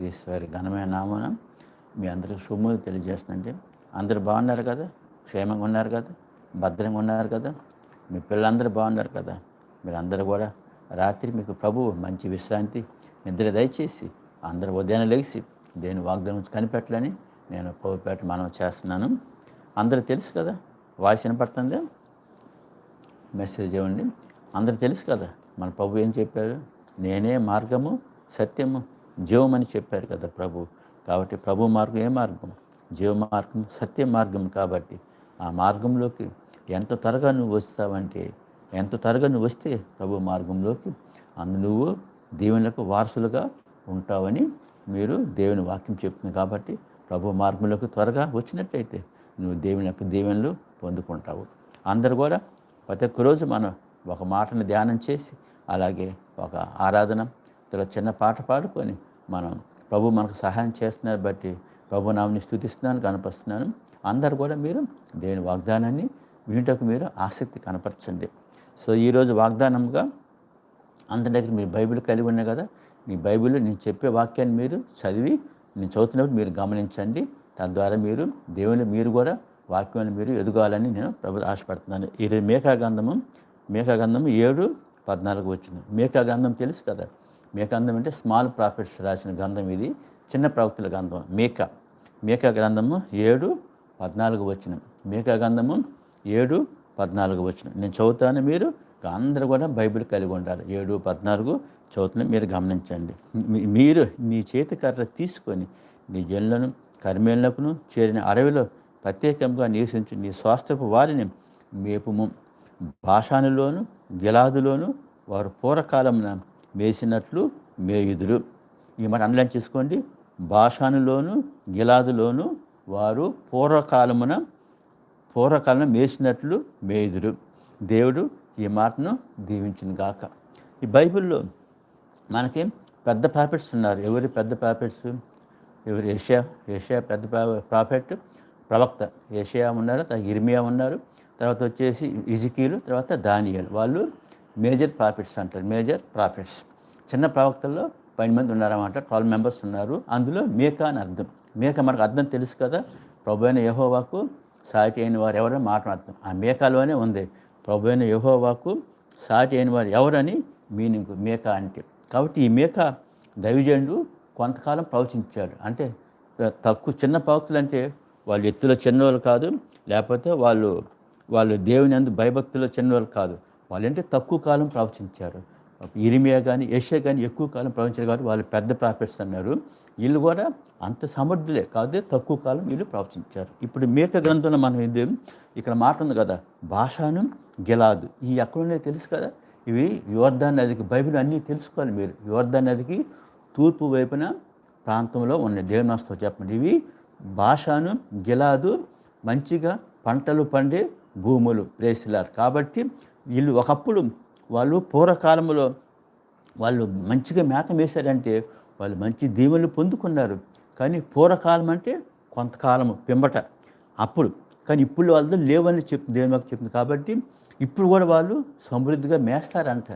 ఈశ్వరి ఘనమైన నామన మీ అందరికీ శుభములు తెలియజేస్తుందంటే అందరు బాగున్నారు కదా? క్షేమంగా ఉన్నారు కదా? భద్రంగా ఉన్నారు కదా? మీ పిల్లలందరూ బాగున్నారు కదా? మీరు అందరూ కూడా రాత్రి మీకు ప్రభువు మంచి విశ్రాంతి నిద్ర దయచేసి అందరూ ఉదయాన్నే లేచి దేని వాగ్దానం నుంచి కనిపెట్టాలని నేను ప్రభుపేట మనం చేస్తున్నాను. అందరూ తెలుసు కదా? వాయిస్ వినపడుతుంది? మెసేజ్ ఇవ్వండి. అందరూ తెలుసు కదా? మన ప్రభు ఏం చెప్పారు నేనే మార్గము సత్యము జీవం అని చెప్పారు కదా ప్రభు. కాబట్టి ప్రభు మార్గం ఏ మార్గం? జీవ మార్గం సత్య మార్గం కాబట్టి ఆ మార్గంలోకి ఎంత త్వరగా నువ్వు వస్తావంటే ఎంత త్వరగా నువ్వు వస్తే ప్రభు మార్గంలోకి అందు నువ్వు దేవునికి వారసులుగా ఉంటావని మీరు దేవుని వాక్యం చెప్తుంది కాబట్టి ప్రభు మార్గంలోకి త్వరగా వచ్చినట్టయితే నువ్వు దేవుని యొక్క దీవెనలు పొందుకుంటావు. అందరు కూడా ప్రతి ఒక్క రోజు మనం ఒక మాటను ధ్యానం చేసి అలాగే ఒక ఆరాధన తర్వాత చిన్న పాట పాడుకొని మనం ప్రభు మనకు సహాయం చేస్తున్నారు బట్టి ప్రభు నామని స్థుతిస్తున్నాను కనపరుస్తున్నాను. అందరు కూడా మీరు దేవుని వాగ్దానాన్ని వినుటకు మీరు ఆసక్తి కనపరచండి. సో ఈరోజు వాగ్దానంగా అందరి దగ్గర మీరు బైబిల్ కలిగి ఉన్నాయి కదా. మీ బైబిల్ నేను చెప్పే వాక్యాన్ని మీరు చదివి నేను చదువుతున్నప్పుడు మీరు గమనించండి. తద్వారా మీరు దేవుని మీరు కూడా వాక్యాన్ని మీరు ఎదగాలని నేను ప్రభు ఆశపడుతున్నాను. ఈరోజు మేకా గంధము గంధము ఏడు పద్నాలుగు వచ్చింది. మేఘాగంధం తెలుసు కదా. మేకా గంధం అంటే స్మాల్ ప్రాఫిట్స్ రాసిన గ్రంథం ఇది చిన్న ప్రవక్తల గ్రంథం. మేక. మేక గ్రంథము ఏడు పద్నాలుగు వచ్చిన మేక గ్రంథము ఏడు పద్నాలుగు వచ్చిన నేను చదువుతాను మీరు అందరూ కూడా బైబిల్ కలిగి ఉండాలి. ఏడు పద్నాలుగు చదువుతున్న మీరు గమనించండి. మీ- మీరు నీ చేతి కర్ర తీసుకొని నీ జన్లను కర్మేళ్ళకును చేరిన అడవిలో ప్రత్యేకంగా నివసించి. నీ స్వాస్థ్యపు వారిని మేపుము. భాషానులోను గిలాదులోను వారు పూర్వకాలమున మేసినట్లు మేయుదురు. ఈ మాట అండర్లైన్ చేసుకోండి? భాషానులోను గిలాదులోను వారు పూర్వకాలమున పూర్వకాలం మేసినట్లు మేయుదురు. దేవుడు ఈ మాటను దీవించిన గాక. ఈ బైబిల్లో మనకి పెద్ద ప్రాఫిట్స్ ఉన్నారు. ఎవరి పెద్ద ప్రాఫిట్స్ ఎవరు? ఏషియా ఏషియా పెద్ద ప్రా- ప్రాఫిట్ ప్రవక్త. ఏషియా ఉన్నారు తర్వాత ఇర్మియా ఉన్నారు తర్వాత వచ్చేసి ఇజికీలు తర్వాత దానియలు. వాళ్ళు మేజర్ ప్రాఫిట్స్ అంటారు మేజర్ ప్రాఫిట్స్. చిన్న ప్రవక్తల్లో పది మంది ఉన్నారన్నమాట ట్వెల్వ్ మెంబర్స్ ఉన్నారు. అందులో మేకా అని అర్థం. మేక మనకు అర్థం తెలుసు కదా ప్రభు అయిన యహోవాకు సాటి అయిన వారు ఎవరో మాట్లాడతాం ఆ మేకలోనే ఉంది ప్రభు అయిన యహోవాకు సాటి అయిన వారు ఎవరని మీనింగ్ మేక అంటే. కాబట్టి ఈ మేక దైవజనుడు కొంతకాలం ప్రవచించాడు. అంటే తక్కువ చిన్న ప్రవక్తలు అంటే వాళ్ళు ఎత్తులో చిన్నవాళ్ళు కాదు లేకపోతే వాళ్ళు వాళ్ళు దేవుని అందు భయభక్తుల్లో చిన్నవాళ్ళు కాదు. వాళ్ళంటే తక్కువ కాలం ప్రవచించారు. ఇరిమియా కానీ ఏషియా కానీ ఎక్కువ కాలం ప్రవచించారు కాబట్టి వాళ్ళు పెద్ద ప్రాఫిట్స్ అన్నారు. వీళ్ళు కూడా అంత సమర్థులే కాదు తక్కువ కాలం వీళ్ళు ప్రవచించారు. ఇప్పుడు మేక గ్రంథంలో మనం ఇది ఇక్కడ మాట ఉంది కదా భాషను గిలాదు. ఈ ఎక్కడున్నాయో తెలుసు కదా ఇవి యువర్ధా నదికి బైబిల్ అన్నీ తెలుసుకోవాలి మీరు. యువర్ధా నదికి తూర్పు వైపున ప్రాంతంలో ఉన్నాయి. దేవనాస్తో చెప్పండి. ఇవి భాషను గిలాదు మంచిగా పంటలు పండే భూములు ప్రేసిలారు. కాబట్టి వీళ్ళు ఒకప్పుడు వాళ్ళు పూర్వకాలంలో వాళ్ళు మంచిగా మేత వేశారంటే వాళ్ళు మంచి దీవెనలు పొందుకున్నారు. కానీ పూర్వకాలం అంటే కొంతకాలము పింబట అప్పుడు. కానీ ఇప్పుడు వాళ్ళతో లేవని చెప్పి దేవుని మాకు చెప్పింది కాబట్టి ఇప్పుడు కూడా వాళ్ళు సమృద్ధిగా మేస్తారంట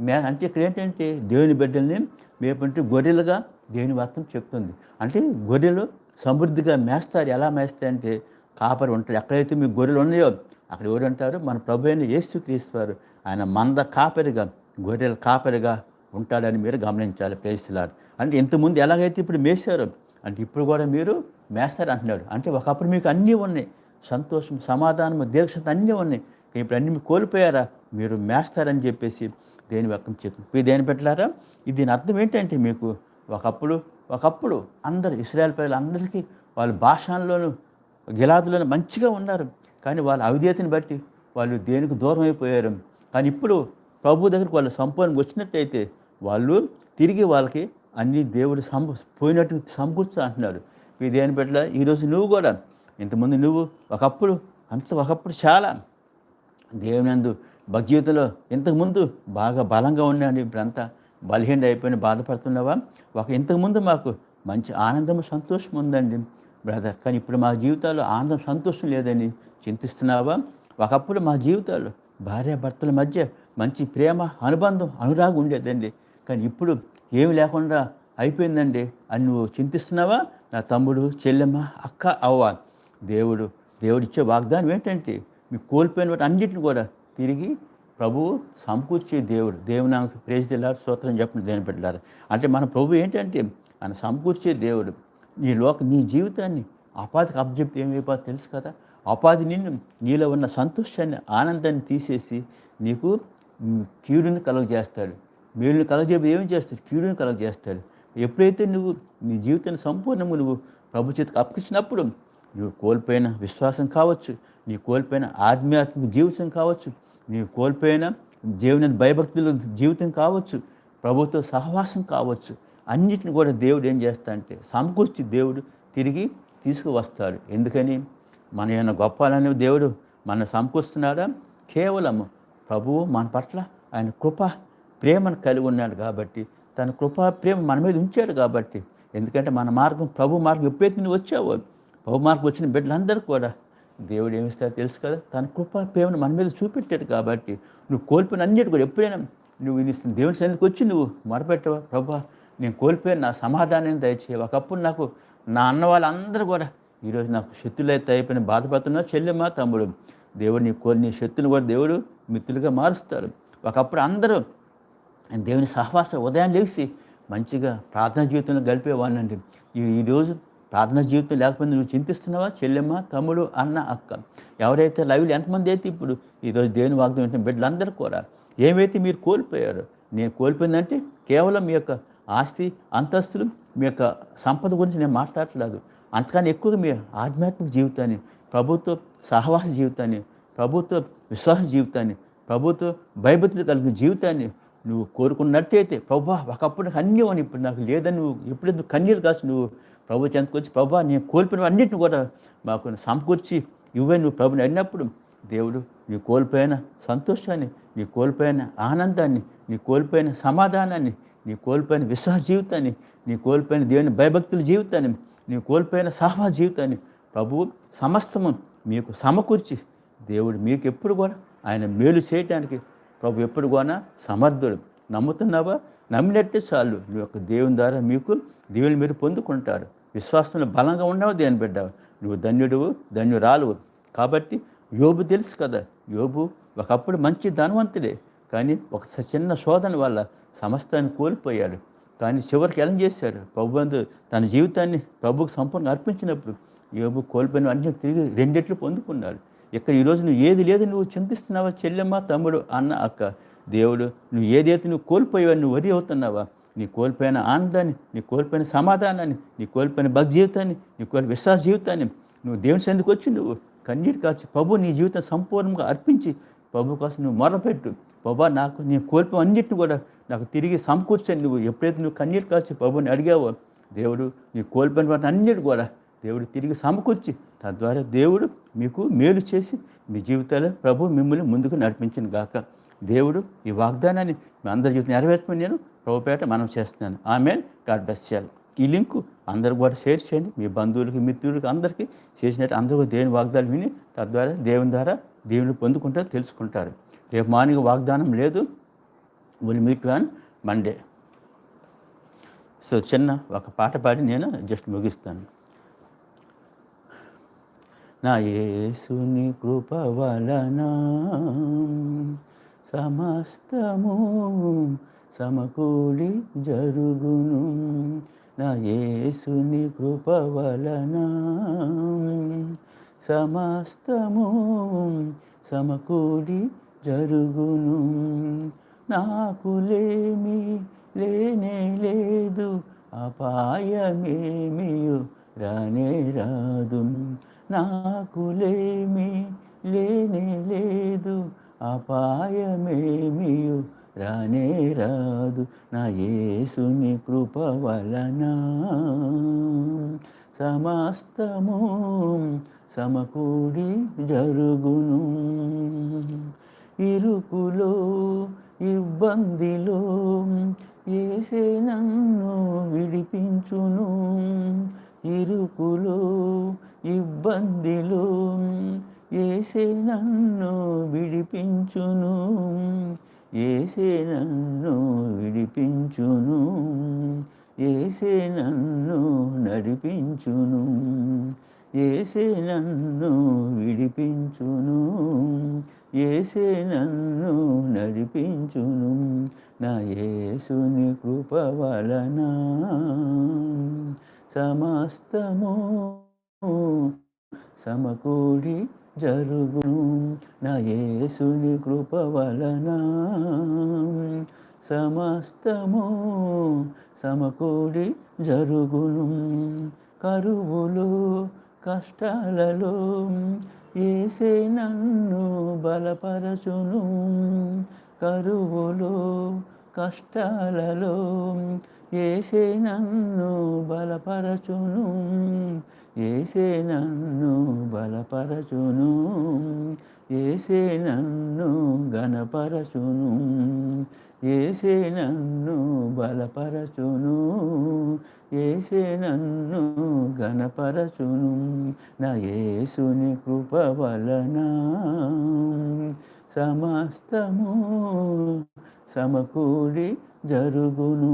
మే అంటే ఇక్కడ ఏంటంటే దేవుని బిడ్డల్ని మేపంటే గొర్రెలుగా దేవుని వాక్యం చెప్తుంది. అంటే గొర్రెలు సమృద్ధిగా మేస్తారు. ఎలా మేస్తాయంటే కాపరి ఉంటారు. ఎక్కడైతే మీ గొర్రెలు ఉన్నాయో అక్కడ ఎవరంటారు? మన ప్రభు అయిన యేసు క్రీస్తువారు ఆయన మంద కాపరిగా గొర్రెల కాపరిగా ఉంటాడని మీరు గమనించాలి. ప్రేస్తులారు అంటే ఇంతకుముందు ఎలాగైతే ఇప్పుడు మేశారు అంటే ఇప్పుడు కూడా మీరు మేస్తారు అంటున్నాడు. అంటే ఒకప్పుడు మీకు అన్నీ ఉన్నాయి. సంతోషం సమాధానం దీక్షత అన్నీ ఉన్నాయి. ఇప్పుడు అన్నీ మీరు కోల్పోయారా? మీరు మేస్తారని చెప్పేసి దేని వ్యక్తం చెప్పి మీరు దేని పెట్టారా దీని అర్థం ఏంటంటే మీకు ఒకప్పుడు ఒకప్పుడు అందరు ఇస్రాయల్ ప్రజలు అందరికీ వాళ్ళ భాషల్లోనూ గిలాదులోనూ మంచిగా ఉన్నారు. కానీ వాళ్ళ అవిధేయతని బట్టి వాళ్ళు దేనికి దూరం అయిపోయారు కానీ ఇప్పుడు ప్రభు దగ్గరికి వాళ్ళు సంపూర్ణ వచ్చినట్టయితే వాళ్ళు తిరిగి వాళ్ళకి అన్ని దేవుడు సంప పోయినట్టు సమకూర్చు అంటున్నాడు ఈ దేని పెట్టల ఈరోజు నువ్వు కూడా ఇంతకుముందు నువ్వు ఒకప్పుడు అంత ఒకప్పుడు చాలా దేవుని అందు భగజీవితంలో ఇంతకుముందు బాగా బలంగా ఉన్నాడు ఇప్పుడంతా. బలహీన అయిపోయిన బాధపడుతున్నావా? ఒక ఇంతకుముందు మాకు మంచి ఆనందము సంతోషం ఉందండి. బ్రదర్ కానీ ఇప్పుడు మా జీవితాల్లో ఆనందం సంతోషం లేదని చింతిస్తున్నావా? ఒకప్పుడు మా జీవితాల్లో భార్యాభర్తల మధ్య మంచి ప్రేమ అనుబంధం అనురాగం ఉండేదండి. కానీ ఇప్పుడు ఏమి లేకుండా అయిపోయిందండి అని నువ్వు చింతిస్తున్నావా? నా తమ్ముడు చెల్లెమ్మ అక్క అవ్వ దేవుడు దేవుడు ఇచ్చే వాగ్దానం ఏంటంటే మీ కోల్పోయిన వాటి అన్నిటిని కూడా తిరిగి ప్రభువు సమకూర్చే దేవుడు. దేవుడు నాకు ప్రేజ్ తెల్లారు స్తోత్రం చెప్పండి దేని పెట్టారు అంటే మన ప్రభు ఏంటంటే ఆయన సమకూర్చే దేవుడు. నీ లోక నీ జీవితాన్ని అపాధికి అప్పచెప్తే ఏమైపోతుందో తెలుసు కదా? అపాధి నిన్ను నీలో ఉన్న సంతోషాన్ని ఆనందాన్ని తీసేసి నీకు కీడుని కలుగజేస్తాడు. మేలుని కలగజేపు ఏం చేస్తాడు? కీడుని కలగజేస్తాడు. ఎప్పుడైతే నువ్వు నీ జీవితాన్ని సంపూర్ణంగా నువ్వు ప్రభు చేతికి అప్పగించినప్పుడు నువ్వు కోల్పోయిన విశ్వాసం కావచ్చు నీ కోల్పోయిన ఆధ్యాత్మిక జీవితం కావచ్చు నీవు కోల్పోయిన జీవన భయభక్తుల జీవితం కావచ్చు ప్రభుత్వ సహవాసం కావచ్చు అన్నిటిని కూడా దేవుడు ఏం చేస్తా అంటే సమకూర్చి దేవుడు తిరిగి తీసుకువస్తాడు. ఎందుకని? మన ఏమైనా గొప్పాలని దేవుడు మన సమకూరుస్తున్నాడా? కేవలం ప్రభువు మన పట్ల ఆయన కృప ప్రేమను కలిగి ఉన్నాడు కాబట్టి తన కృప ప్రేమ మన మీద ఉంచాడు కాబట్టి. ఎందుకంటే మన మార్గం ప్రభు మార్గం ఎప్పుడైతే నువ్వు వచ్చావో ప్రభు మార్గం వచ్చిన బిడ్డలందరూ కూడా దేవుడు ఏమిస్తాడో తెలుసు కదా? తన కృప ప్రేమను మన మీద చూపెట్టాడు కాబట్టి నువ్వు కోల్పోయిన అన్నిటి కూడా ఎప్పుడైనా నువ్వు ఇది దేవుని సన్నిధికి వచ్చి నువ్వు మొరపెట్టవా? ప్రభా నేను కోల్పోయిన నా సమాధానాన్ని దయచేయి. ఒకప్పుడు నాకు నా అన్న వాళ్ళందరూ కూడా ఈరోజు నాకు శత్రులైతే అయిపోయిన బాధపడుతున్నా చెల్లెమ్మ తమ్ముడు దేవుడు నీ కోరి నీ శత్రుని కూడా దేవుడు మిత్రులుగా మారుస్తాడు. ఒకప్పుడు అందరూ దేవుని సహవాస ఉదయం లేచి మంచిగా ప్రార్థనా జీవితంలో గడిపేవాడినండి ఈ ఈరోజు ప్రార్థనా జీవితం లేకపోతే నువ్వు చింతిస్తున్నావా? చెల్లెమ్మ తమ్ముడు అన్న అక్క. ఎవరైతే లైవ్లు ఎంతమంది అయితే ఇప్పుడు ఈరోజు దేవుని వాగ్దం వింటున్న బిడ్డలందరూ కూడా ఏమైతే మీరు కోల్పోయారు నేను కోల్పోయిందంటే కేవలం మీ యొక్క ఆస్తి అంతస్తులు మీ యొక్క సంపద గురించి నేను మాట్లాడట్లేదు. అంతకన్నా ఎక్కువగా మీ ఆధ్యాత్మిక జీవితాన్ని ప్రభుత్వ సహవాస జీవితాన్ని ప్రభుత్వ విశ్వాస జీవితాన్ని ప్రభుత్వ భయభక్తులు కలిగిన జీవితాన్ని నువ్వు కోరుకున్నట్టయితే ప్రభా ఒకప్పుడు నాకు అన్నీ అని ఇప్పుడు నాకు లేదని నువ్వు ఎప్పుడైతే నువ్వు కన్నీరు కాసి నువ్వు ప్రభు చెందుకొచ్చి ప్రభా నేను కోల్పోయిన అన్నింటిని కూడా మాకు సమకూర్చి ఇవ్వే నువ్వు ప్రభుని అడిగినప్పుడు దేవుడు నీ కోల్పోయిన సంతోషాన్ని నీ కోల్పోయిన ఆనందాన్ని నీ కోల్పోయిన సమాధానాన్ని నీ కోల్పోయిన విశ్వాస జీవితాన్ని నీ కోల్పోయిన దేవుని భయభక్తుల జీవితాన్ని నీ కోల్పోయిన సహవా జీవితాన్ని ప్రభువు సమస్తము మీకు సమకూర్చి దేవుడు మీకు ఎప్పుడు కూడా ఆయన మేలు చేయటానికి ప్రభు ఎప్పుడు కూడా సమర్థుడు. నమ్ముతున్నావా? నమ్మినట్టే చాలు. నీ యొక్క దేవుని ద్వారా మీకు దేవుని మీరు పొందుకుంటారు. విశ్వాసంలో బలంగా ఉన్నావు దేని బిడ్డావు. నువ్వు ధన్యుడువు ధన్యురాలువు. కాబట్టి యోబు తెలుసు కదా. యోబు ఒకప్పుడు మంచి ధనవంతుడే. కానీ ఒక చిన్న శోధన వల్ల సమస్తాన్ని కోల్పోయాడు. కానీ చివరికి ఎలా చేశాడు? ప్రభు తన జీవితాన్ని ప్రభుకు సంపూర్ణ అర్పించినప్పుడు యోబు కోల్పోయిన అన్ని తిరిగి రెండెట్లు పొందుకున్నాడు. ఇక్కడ ఈరోజు నువ్వు ఏది లేదు నువ్వు చింతిస్తున్నావా? చెల్లెమ్మ తమ్ముడు అన్న అక్క దేవుడు నువ్వు ఏదైతే నువ్వు కోల్పోయావో నువ్వు వరి అవుతున్నావా? నీ కోల్పోయిన ఆనందాన్ని నీ కోల్పోయిన సమాధానాన్ని నీ కోల్పోయిన భక్తి జీవితాన్ని నీ కోల్పోయిన విశ్వాస జీవితాన్ని నువ్వు దేవుని సందుకు వచ్చి నువ్వు కన్నీటి కాచి ప్రభు నీ జీవితం సంపూర్ణంగా అర్పించి ప్రభు కోసం నువ్వు మొరపెట్టు. బాబా నాకు నేను కోల్పోయిన అన్నింటిని కూడా నాకు తిరిగి సమకూర్చని నువ్వు ఎప్పుడైతే నువ్వు కన్నీటి కాచి ప్రభుని అడిగావో దేవుడు నీ కోల్పోయిన వాటిని అన్నిటి కూడా దేవుడు తిరిగి సమకూర్చి తద్వారా దేవుడు మీకు మేలు చేసి మీ జీవితాల్లో ప్రభు మిమ్మల్ని ముందుకు నడిపించిన గాక. దేవుడు ఈ వాగ్దానాన్ని మీ అందరి జీవితం నెరవేర్చమని నేను ప్రభుపేట మనం చేస్తున్నాను. ఆమె గాడ్ బెస్ చేయాలి ఈ లింకు అందరు కూడా షేర్ చేయండి. మీ బంధువులకి మిత్రులకి అందరికీ చేసినట్టు అందరూ దేవుని వాగ్దానం విని తద్వారా దేవుని ద్వారా దేవుని పొందుకుంటారు తెలుసుకుంటారు. రేపు మార్నింగ్ వాగ్దానం లేదు. Will meet on Monday so చిన్న ఒక పాట పాడి నేను జస్ట్ ముగిస్తాను. నా యేసుని కృప వలన సమస్తము సమకూడి జరుగును. నా యేసుని కృప వలన సమస్తము సమకూడి జరుగును. నాకు లేమి లేనే లేదు అపాయమేమియు రానే రాదు. నాకు లేమి లేనే లేదు అపాయమేమియు రానే రాదు. నా యేసుని కృప వలన సమస్తము సమకూడి జరుగును. ఇరుకులో ఇబ్బందిలో ఏసే నన్ను విడిపించును. ఇరుకులో ఇబ్బందిలో ఏసే నన్ను విడిపించును. ఏసే నన్ను విడిపించును. ఏసే నన్ను నడిపించును. ఏసే నన్ను విడిపించును. ఏసే నన్ను నడిపించును. నా యేసుని కృప వలన సమస్తము సమకూడి జరుగును. నా యేసుని కృప వలన సమస్తము సమకూడి జరుగును. కరువులు కష్టాలలో ఏసే నన్ను బలపరచును. కరువులో కష్టాలలో ఏసే నన్ను బలపరచును. ఏసే నన్ను బలపరచును. ఏసే నన్ను గణపరచును ఏసే నన్ను బలపరచును ఏసే నన్ను గణపరచును నా యేసుని కృప వలన సమస్తము సమకూడి జరుగును.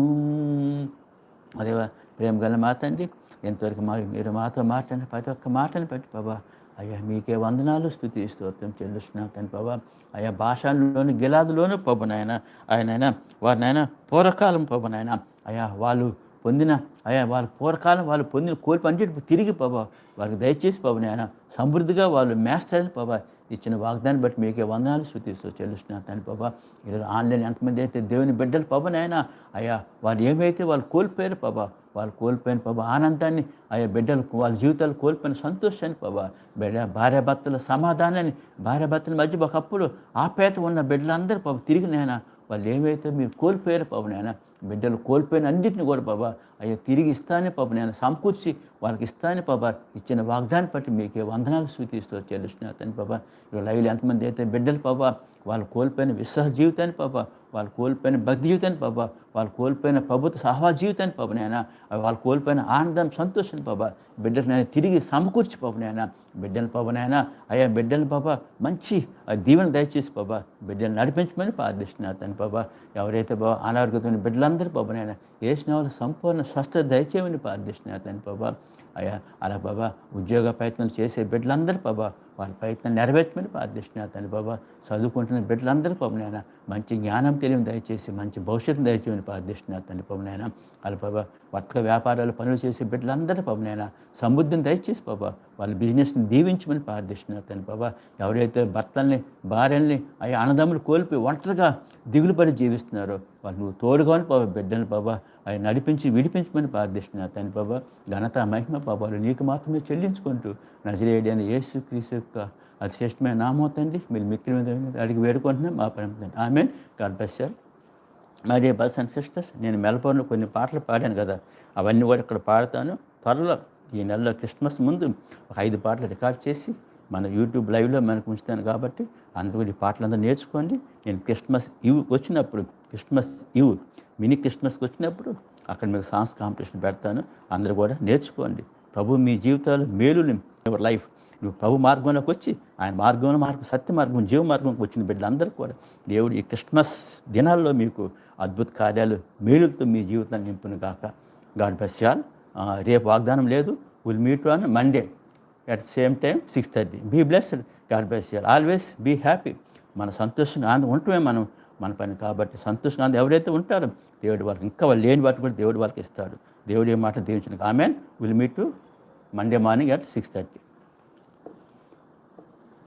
అదేవా ప్రేమ గల మాట అండి ఎంతవరకు మా మీరు మాతో మాట్లాడిన ప్రతి ఒక్క మాటను పెట్టి బాబా అయ్యా మీకే వందనాలు స్థుతి స్తోత్రం చెల్లుస్తున్నా తను బాబా అయ్యా భాషల్లోని గిలాదులోను పబు నాయన ఆయన వారినైనా పూర్వకాలం పబు అయ్యా వాళ్ళు పొందిన అయ్యా వాళ్ళ పూర్వకాలం వాళ్ళు పొందిన కోల్పని అంటే తిరిగి బాబా వారికి దయచేసి బాబు నాయన సమృద్ధిగా వాళ్ళు మేస్తారని బాబా ఇచ్చిన వాగ్దాన్ని బట్టి మీకే వందనాలు శృతిస్తూ చెల్లిస్తున్నా తండ్రి బాబా ఈరోజు ఆన్లైన్ ఎంతమంది అయితే దేవుని బిడ్డలు పాప అయ్యా వాళ్ళు ఏమైతే వాళ్ళు కోల్పోయారు బాబా వాళ్ళు కోల్పోయిన బాబా ఆనందాన్ని అయ్యా బిడ్డలు వాళ్ళ జీవితాలు కోల్పోయిన సంతోషాన్ని బాబా బిడ్డ భార్యాభర్తల సమాధానాన్ని భార్యాభర్తల మధ్య ఒకప్పుడు ఆపేత ఉన్న బిడ్డలందరూ పాప తిరిగి నాయన వాళ్ళు ఏమైతే మీరు కోల్పోయారు పాప నాయన బిడ్డలు కోల్పోయిన అన్నింటిని కూడా బాబా అయ్యా తిరిగి ఇస్తానే పాప నేను సమకూర్చి వాళ్ళకి ఇస్తానే బాబా ఇచ్చిన వాగ్దాన్ని బట్టి మీకే వందనాలు స్వీకరిస్తూ చెల్లిస్తున్నా తని బాబా ఇప్పుడు లైవ్లో ఎంతమంది అయితే బిడ్డలు పాపా వాళ్ళు కోల్పోయిన విశ్వాస జీవితాన్ని పాప వాళ్ళు కోల్పోయిన భక్తి జీవితాన్ని పాప వాళ్ళు కోల్పోయిన ప్రభుత్వ సహవా జీవితాన్ని పాప నాయన వాళ్ళు కోల్పోయిన ఆనందం సంతోషాన్ని పాప బిడ్డలు నేను తిరిగి సమకూర్చి పాప నాయన బిడ్డల పాప నాయన అయ్యా బిడ్డలు పాప మంచి దీవెన దయచేసి పాప బిడ్డలు నడిపించమని ప్రార్థిస్తున్నారు తను పాప ఎవరైతే బాబా అనారోగ్యమైన బిడ్డలందరూ పాప నాయన వేసిన వాళ్ళు సంపూర్ణ స్వస్థ దయచేయమని ప్రార్థిస్తున్నారు తన పాప అయ్యా అలా బాబా ఉద్యోగ ప్రయత్నం చేసే బిడ్డలందరూ బాబా వాళ్ళ ప్రయత్నం నెరవేర్చమని ప్రార్థిస్తున్నారు తను బాబా. చదువుకుంటున్న బిడ్డలందరూ పవనైనా మంచి జ్ఞానం తెలియని దయచేసి మంచి భవిష్యత్తు దయచేయమని ప్రార్థిస్తున్నారు తండ్రి పవనైనా వాళ్ళ బాబా వర్తక వ్యాపారాలు పనులు చేసే బిడ్డలందరూ పవనైనా సమృద్ధిని దయచేసి బాబా వాళ్ళ బిజినెస్ని దీవించమని ప్రార్థిస్తున్నారు తండ్రి బాబా ఎవరైతే భర్తల్ని భార్యల్ని అయ్యా అన్నదమ్ములు కోల్పోయి ఒంటరిగా దిగులుపడి జీవిస్తున్నారు జీవిస్తున్నారో వాళ్ళు నువ్వు తోడుగాని బాబా బిడ్డని బాబా అవి నడిపించి విడిపించమని ప్రార్థిస్తున్నారు తండ్రి బాబా ఘనత మహిమ బాబాలు నీకు మాత్రమే చెల్లించుకుంటూ నజరేడి అని యేసు క్రీస్తు యొక్క అది శ్రేష్టమైన నామో తండ్రి మీరు మిక్కిలి మీద అడిగి వేడుకుంటున్నాం మా పరమ ఆమె గాడ్ బ్లెస్ సార్ మరి బస్ అండ్ సిస్టర్స్ నేను మెల్బోర్న్లో కొన్ని పాటలు పాడాను కదా అవన్నీ కూడా ఇక్కడ పాడతాను. త్వరలో ఈ నెలలో క్రిస్మస్ ముందు ఒక ఐదు పాటలు రికార్డ్ చేసి మన యూట్యూబ్ లైవ్లో మనకు ఉంచుతాను కాబట్టి అందరూ కూడా ఈ పాటలందరూ నేర్చుకోండి. నేను క్రిస్మస్ ఇవ్ వచ్చినప్పుడు క్రిస్మస్ ఇవ్ మినీ క్రిస్మస్కి వచ్చినప్పుడు అక్కడ మీకు సాంగ్స్ కాంపిటీషన్ పెడతాను. అందరూ కూడా నేర్చుకోండి. ప్రభు మీ జీవితాలు మేలుని యువర్ లైఫ్ నువ్వు ప్రభు మార్గంలోకి వచ్చి ఆయన మార్గంలో మార్గం సత్య మార్గం జీవ మార్గంకి వచ్చిన బిడ్డలందరూ కూడా దేవుడు ఈ క్రిస్మస్ దినాల్లో మీకు అద్భుత కార్యాలు మేలులతో మీ జీవితాన్ని నింపును కాక గాడ్ బెస్యాల్ రేపు వాగ్దానం లేదు. Will meet on Monday at same time six thirty be blessed God బెస్యాల్ always be happy మన సంతోషంగా ఆనందం ఉంటమే మనం మన పని కాబట్టి సంతోషంగా ఎవరైతే ఉంటారో దేవుడు వాళ్ళకి ఇంకా వాళ్ళు లేని వాటిని కూడా దేవుడు వాళ్ళకి ఇస్తాడు. దేవుడు ఏ మాట దీవించిన amen will meet to Monday morning at six thirty